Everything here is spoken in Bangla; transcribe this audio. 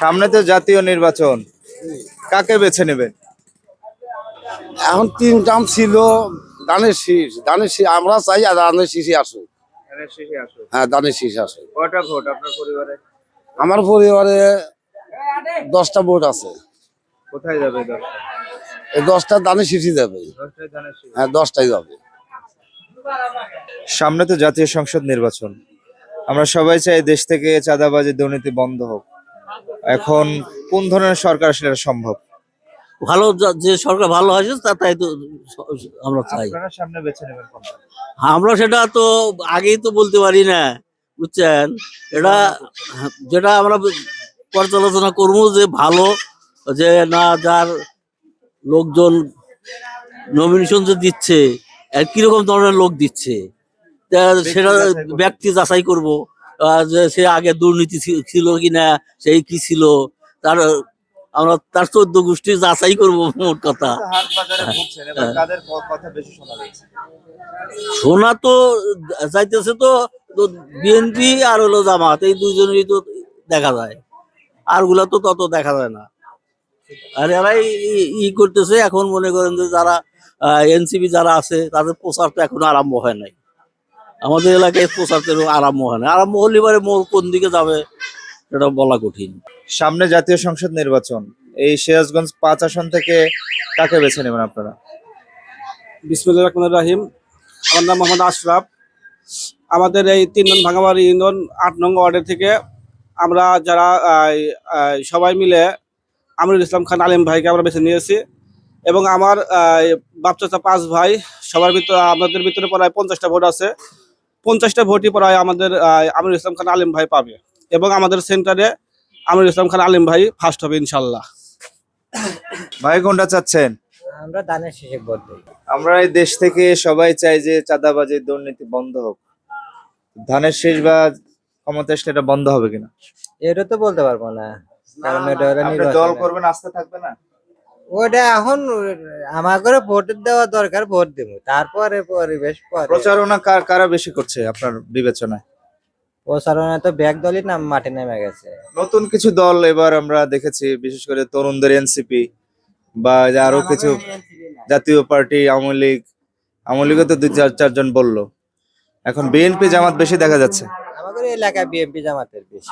সামনে তো জাতীয় নির্বাচন। কাকে বেছে নেবেন? এখন তিন টাম ছিল দানের শীষ দানের শীষ আমরা চাই আর দানের শীষই আসুক। হ্যাঁ দানের শীষ আসুক। কয়টা ভোট আপনার পরিবারে? আমার পরিবারে দশটা ভোট আছে। কোথায় যাবে এই দশটা দানের শীষই যাবে। হ্যাঁ দশটাই যাবে। সামনে তো জাতীয় সংসদ নির্বাচন। আমরা সবাই চাই দেশ থেকে চাঁদাবাজি দুর্নীতি বন্ধ হোক। এখন কোন ধরনের সরকার সেটা সম্ভব? ভালো যে সরকার ভালো হয়েছে তা তাই তো আমরা চাই। সামনে বেছে নেবেন আমরা সেটা তো আগেই তো বলতে পারি না বুঝছেন? এটা যেটা আমরা পর্যালোচনা করব যে ভালো যে না যার লোকজন নমিনেশন যে দিচ্ছে আর কীরকম ধরনের লোক দিচ্ছে তা সেটা ব্যক্তি যাচাই করব। সে আগে দুর্নীতি ছিল কিনা সেই কি ছিল? তার আমরা তার চোদ্দ গোষ্ঠী যাচাই করব মোট কথা। কথা বেশি শোনা সোনা তো যাইতেছে তো বিএনপি আর হলো জামাত এই দুইজনেরই তো দেখা যায়। আরগুলা তো তত দেখা যায় না। আর এরাই ই- ই করতেছে এখন মনে করেন যে যারা এনসিপি যারা আছে তাদের প্রচার তো এখনও আরম্ভ হয় নাই। আমাদের এলাকায় প্রচার তো আরম্ভ হয় না। আরম্ভ হলে পরে মোর কোন দিকে যাবে এটা বলা কঠিন। সামনে জাতীয় সংসদ নির্বাচন। এই সিরাজগঞ্জ পাঁচ আসন থেকে কাকে বেছে নেবেন আপনারা? বিসমুল্লাহ রহমান রাহিম। আমার নাম মোহাম্মদ আশরাফ। আমাদের এই তিন নং ভাঙাবাড়ি ইউনিয়ন আট নং ওয়ার্ডের থেকে আমরা যারা সবাই মিলে আমিরুল ইসলাম খান আলিম ভাইকে আমরা বেছে নিয়েছি এবং আমার আহ, বাপ পাঁচ ভাই সবার ভিতরে আমাদের ভিতরে প্রায় পঞ্চাশটা ভোট আছে। পঞ্চাশটা ভোটই প্রায় আমাদের আহ, আমিরুল ইসলাম খান আলিম ভাই পাবে। এবং আমাদের সেন্টারে আমিরুল ইসলাম খান আলিম ভাই ফার্স্ট হবে ইনশাল্লাহ ভাই কোনটা চাচ্ছেন? আমরা দানের শেষে ভোট দিই। আমরা এই দেশ থেকে সবাই চাই যে চাঁদাবাজি দুর্নীতি বন্ধ হোক। ধানের শেষ বা ক্ষমতা আসলে এটা বন্ধ হবে কিনা? এটা তো বলতে পারব না। কারণ এটা। দল করবেন আস্থা থাকবে না? ওটা এখন আমার করে ভোট দেওয়া দরকার ভোট দিব। তারপরে পরিবেশ প্রচারণা কার কারা বেশি করছে আপনার বিবেচনায়? প্রচারণা তো ব্যাগ দলই নাম মাঠে নেমে গেছে। নতুন কিছু দল এবার আমরা দেখেছি বিশেষ করে তরুণদের এনসিপি বা আরও কিছু জাতীয় পার্টি আওয়ামী লীগ। আওয়ামী লীগও তো দুই চার চারজন বলল। এখন বিএনপি জামাত বেশি দেখা যাচ্ছে। আমাদের এলাকায় বিএনপি জামাতের বেশি।